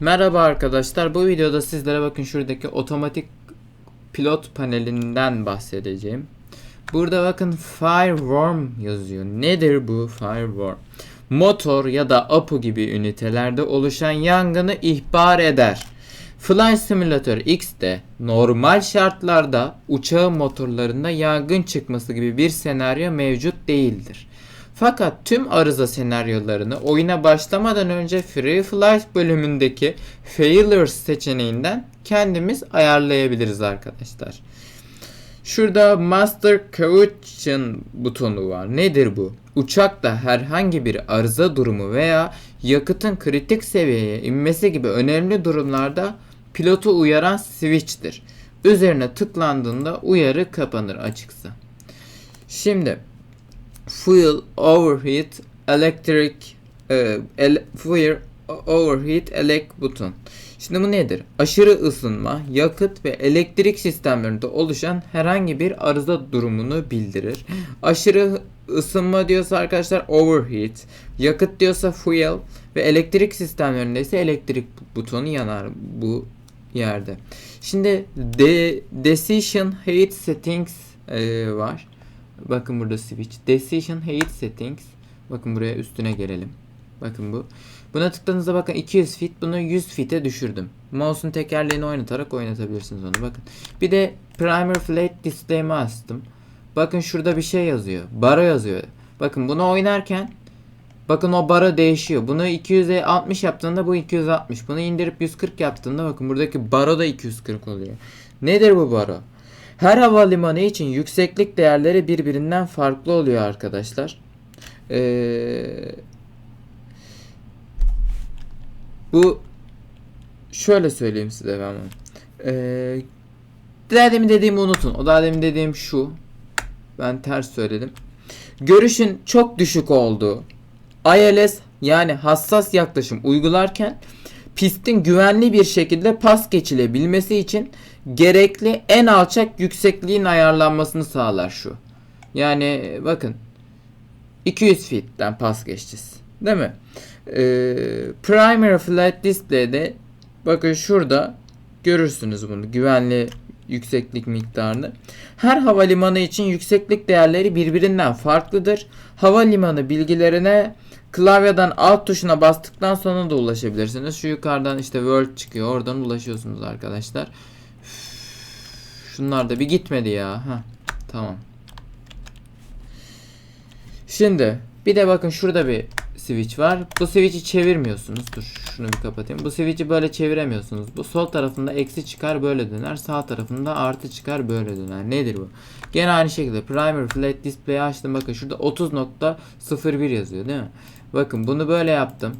Merhaba arkadaşlar. Bu videoda sizlere bakın şuradaki otomatik pilot panelinden bahsedeceğim. Burada bakın Fireworm yazıyor. Nedir bu Fireworm? Motor ya da APU gibi ünitelerde oluşan yangını ihbar eder. Flight Simulator X'te normal şartlarda uçağın motorlarında yangın çıkması gibi bir senaryo mevcut değildir. Fakat tüm arıza senaryolarını oyuna başlamadan önce Free Flight bölümündeki Failures seçeneğinden kendimiz ayarlayabiliriz arkadaşlar. Şurada Master Caution butonu var. Nedir bu? Uçakta herhangi bir arıza durumu veya yakıtın kritik seviyeye inmesi gibi önemli durumlarda pilotu uyaran switch'tir. Üzerine tıklandığında uyarı kapanır açıksa. Şimdi fuel overheat electric e, ele, fuel overheat elect buton. Şimdi bu nedir? Aşırı ısınma, yakıt ve elektrik sistemlerinde oluşan herhangi bir arıza durumunu bildirir. Aşırı ısınma diyorsa arkadaşlar overheat, yakıt diyorsa fuel ve elektrik sistemlerinde ise elektrik butonu yanar bu yerde. Şimdi de, decision height settings e, var. Bakın burada switch. Decision height settings. Bakın buraya üstüne gelelim. Bakın bu. Buna tıkladığınızda bakın 200 feet bunu 100 feet'e düşürdüm. Mouse'un tekerleğini oynatarak oynatabilirsiniz onu. Bakın. Bir de primer flat display'imi astım. Bakın şurada bir şey yazıyor. Bara yazıyor. Bakın bunu oynarken bakın o bara değişiyor. Bunu 200'e 60 yaptığında bu 260. Bunu indirip 140 yaptığında bakın buradaki baro da 240 oluyor. Nedir bu baro? Her havalimanı için yükseklik değerleri birbirinden farklı oluyor arkadaşlar. Ee, bu şöyle söyleyeyim size ben bunu. Ee, demin dediğimi unutun. O daha demin dediğim şu. Ben ters söyledim. Görüşün çok düşük olduğu ILS yani hassas yaklaşım uygularken pistin güvenli bir şekilde pas geçilebilmesi için gerekli en alçak yüksekliğin ayarlanmasını sağlar şu. Yani bakın 200 feet'ten pas geçeceğiz. Değil mi? Ee, primary flight display'de bakın şurada görürsünüz bunu güvenli yükseklik miktarını. Her havalimanı için yükseklik değerleri birbirinden farklıdır. Havalimanı bilgilerine klavyeden alt tuşuna bastıktan sonra da ulaşabilirsiniz. Şu yukarıdan işte World çıkıyor. Oradan ulaşıyorsunuz arkadaşlar. Şunlar da bir gitmedi ya. Heh, tamam. Şimdi bir de bakın şurada bir switch var. Bu switch'i çevirmiyorsunuz. Dur şunu bir kapatayım. Bu switch'i böyle çeviremiyorsunuz. Bu sol tarafında eksi çıkar böyle döner. Sağ tarafında artı çıkar böyle döner. Nedir bu? Gene aynı şekilde primary flat display'i açtım. Bakın şurada 30.01 yazıyor değil mi? Bakın bunu böyle yaptım.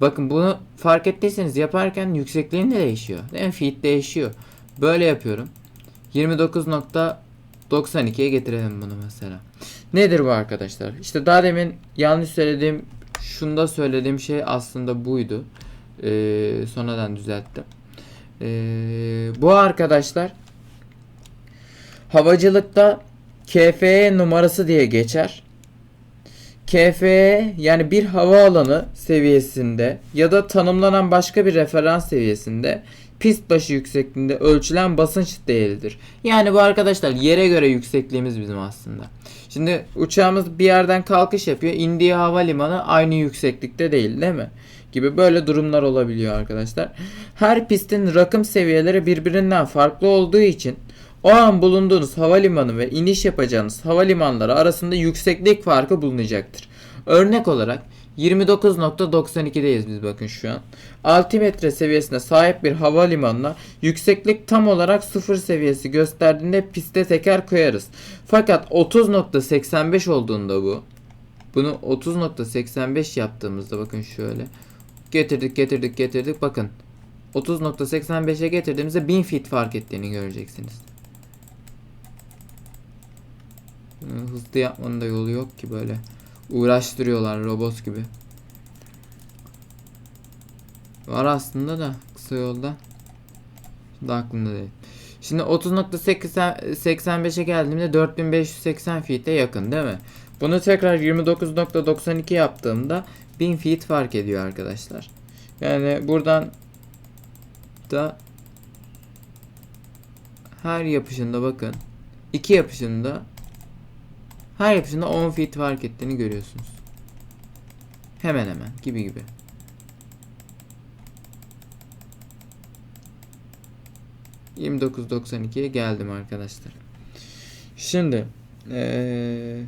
Bakın bunu fark ettiyseniz yaparken yüksekliğin de değişiyor. Değil mi? Feet değişiyor. Böyle yapıyorum. 29.92'ye getirelim bunu mesela. Nedir bu arkadaşlar? İşte daha demin yanlış söylediğim, şunda söylediğim şey aslında buydu. Ee, sonradan düzelttim. Ee, bu arkadaşlar havacılıkta KFE numarası diye geçer. KFE yani bir havaalanı seviyesinde ya da tanımlanan başka bir referans seviyesinde pist başı yüksekliğinde ölçülen basınç değeridir. Yani bu arkadaşlar yere göre yüksekliğimiz bizim aslında. Şimdi uçağımız bir yerden kalkış yapıyor. indiği havalimanı aynı yükseklikte değil değil mi? Gibi böyle durumlar olabiliyor arkadaşlar. Her pistin rakım seviyeleri birbirinden farklı olduğu için o an bulunduğunuz havalimanı ve iniş yapacağınız havalimanları arasında yükseklik farkı bulunacaktır. Örnek olarak 29.92'deyiz biz bakın şu an. Altimetre seviyesine sahip bir havalimanına yükseklik tam olarak sıfır seviyesi gösterdiğinde piste teker koyarız. Fakat 30.85 olduğunda bu bunu 30.85 yaptığımızda bakın şöyle getirdik getirdik getirdik bakın 30.85'e getirdiğimizde 1000 feet fark ettiğini göreceksiniz. Hızlı yapmanın da yolu yok ki böyle. Uğraştırıyorlar robot gibi. Var aslında da kısa yolda. Şimdi aklımda değil. Şimdi 30.85'e geldiğimde 4580 feet'e yakın değil mi? Bunu tekrar 29.92 yaptığımda 1000 feet fark ediyor arkadaşlar. Yani buradan da her yapışında bakın. iki yapışında her yapışında 10 feet fark ettiğini görüyorsunuz. Hemen hemen gibi gibi. ...29.92'ye geldim arkadaşlar. Şimdi... Ee,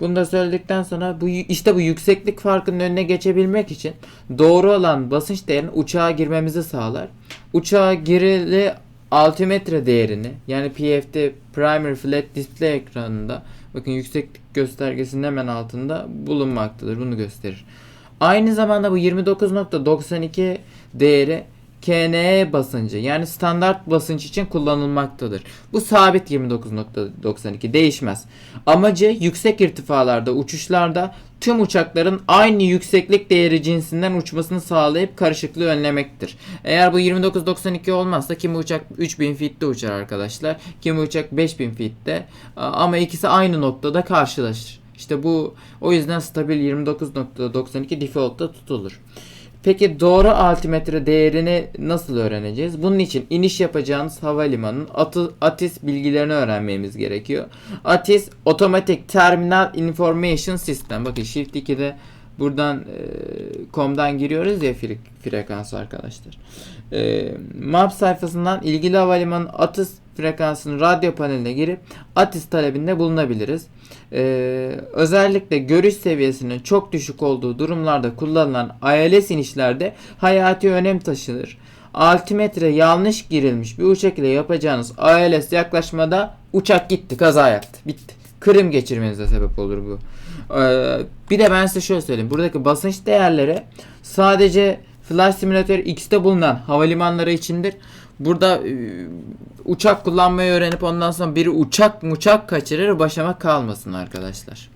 bunu da söyledikten sonra bu işte bu yükseklik farkının önüne geçebilmek için doğru olan basınç değerini uçağa girmemizi sağlar. Uçağa girili altimetre değerini yani PFD Primary Flat Display ekranında bakın yükseklik göstergesinin hemen altında bulunmaktadır. Bunu gösterir. Aynı zamanda bu 29.92 değeri KNE basıncı yani standart basınç için kullanılmaktadır. Bu sabit 29.92 değişmez. Amacı yüksek irtifalarda uçuşlarda tüm uçakların aynı yükseklik değeri cinsinden uçmasını sağlayıp karışıklığı önlemektir. Eğer bu 29.92 olmazsa kimi uçak 3000 feet'te uçar arkadaşlar. Kimi uçak 5000 feet'te ama ikisi aynı noktada karşılaşır. İşte bu o yüzden stabil 29.92 default'ta tutulur. Peki doğru altimetre değerini nasıl öğreneceğiz? Bunun için iniş yapacağınız havalimanının ATIS bilgilerini öğrenmemiz gerekiyor. ATIS Automatic Terminal Information System. Bakın Shift 2'de buradan e, com'dan giriyoruz ya fre frekans arkadaşlar. E, map sayfasından ilgili havalimanın ATIS frekansının radyo paneline girip ATIS talebinde bulunabiliriz. Ee, özellikle görüş seviyesinin çok düşük olduğu durumlarda kullanılan ILS inişlerde hayati önem taşınır. Altimetre yanlış girilmiş bir uçak ile yapacağınız ILS yaklaşmada uçak gitti, kaza yaptı, bitti. Kırım geçirmenize sebep olur bu. Ee, bir de ben size şöyle söyleyeyim. Buradaki basınç değerleri sadece Flight Simulator X'te bulunan havalimanları içindir. Burada e, uçak kullanmayı öğrenip ondan sonra biri uçak uçak kaçırır başıma kalmasın arkadaşlar.